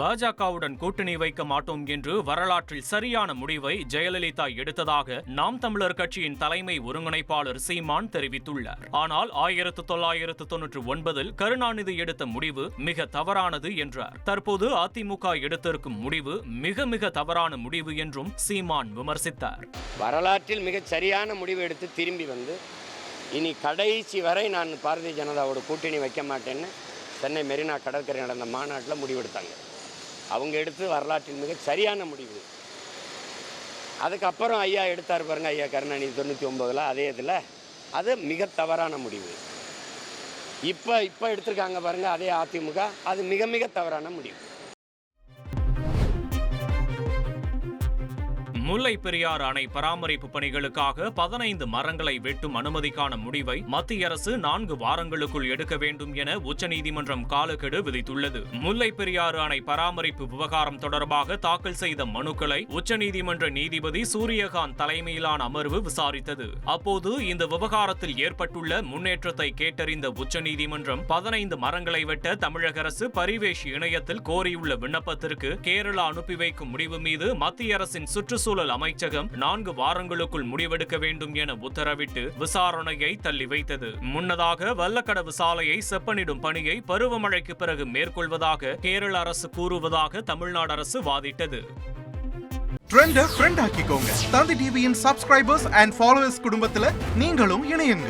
பாஜகவுடன் கூட்டணி வைக்க மாட்டோம் என்று வரலாற்றில் சரியான முடிவை ஜெயலலிதா எடுத்ததாக நாம் தமிழர் கட்சியின் தலைமை ஒருங்கிணைப்பாளர் சீமான் தெரிவித்துள்ளார். ஆனால் ஆயிரத்து தொள்ளாயிரத்து தொன்னூற்று ஒன்பதில் கருணாநிதி எடுத்த முடிவு மிக தவறானது என்றார். தற்போது அதிமுக எடுத்திருக்கும் முடிவு மிக மிக தவறான முடிவு என்றும் சீமான் விமர்சித்தார். வரலாற்றில் மிக சரியான முடிவு எடுத்து திரும்பி வந்து இனி கடைசி வரை நான் பாரதிய ஜனதாவோட கூட்டணி வைக்க மாட்டேன்னு சென்னை மெரினா கடற்கரை நடந்த மாநாட்டில் முடிவெடுத்தாங்க. அவங்க எடுத்து வரலாற்றில் மிக சரியான முடிவு. அதுக்கப்புறம் ஐயா எடுத்தார் பாருங்க ஐயா கருணாநிதி தொண்ணூற்றி ஒம்போதில் அதே இதில். அது மிக தவறான முடிவு. இப்போ இப்போ எடுத்திருக்காங்க பாருங்க அதே அதிமுக அது மிக மிக தவறான முடிவு. முல்லை பெரியாறு அணை பராமரிப்பு பணிகளுக்காக பதினைந்து மரங்களை வெட்டும் அனுமதிக்கான முடிவை மத்திய அரசு நான்கு வாரங்களுக்குள் எடுக்க வேண்டும் என உச்சநீதிமன்றம் காலக்கெடு விதித்துள்ளது. முல்லை பெரியாறு அணை பராமரிப்பு விவகாரம் தொடர்பாக தாக்கல் செய்த மனுக்களை உச்சநீதிமன்ற நீதிபதி சூரியகாந்த் தலைமையிலான அமர்வு விசாரித்தது. அப்போது இந்த விவகாரத்தில் ஏற்பட்டுள்ள முன்னேற்றத்தை கேட்டறிந்த உச்சநீதிமன்றம் பதினைந்து மரங்களை வெட்ட தமிழக அரசு பரிவேஷ் இணையத்தில் கோரியுள்ள விண்ணப்பத்திற்கு கேரளா அனுப்பி வைக்கும் முடிவு மீது மத்திய அரசின் சுற்றுச்சூழல் சுற்றுச்சூழல் அமைச்சகம் நான்கு வாரங்களுக்குள் முடிவெடுக்க வேண்டும் என உத்தரவிட்டு விசாரணையை தள்ளி வைத்தது. முன்னதாக வல்லக்கடவு சாலையை செப்பனிடும் பணியை பருவமழைக்கு பிறகு மேற்கொள்வதாக கேரள அரசு கூறுவதாக தமிழ்நாடு அரசு வாதிட்டது. ட்ரெண்ட ஃப்ரெண்ட் ஆக்கிக்கோங்க. தந்தி டிவியின் சப்ஸ்கிரைபர்ஸ் அண்ட் ஃபாலோவர்ஸ் குடும்பத்துல நீங்களும் இணையுங்க.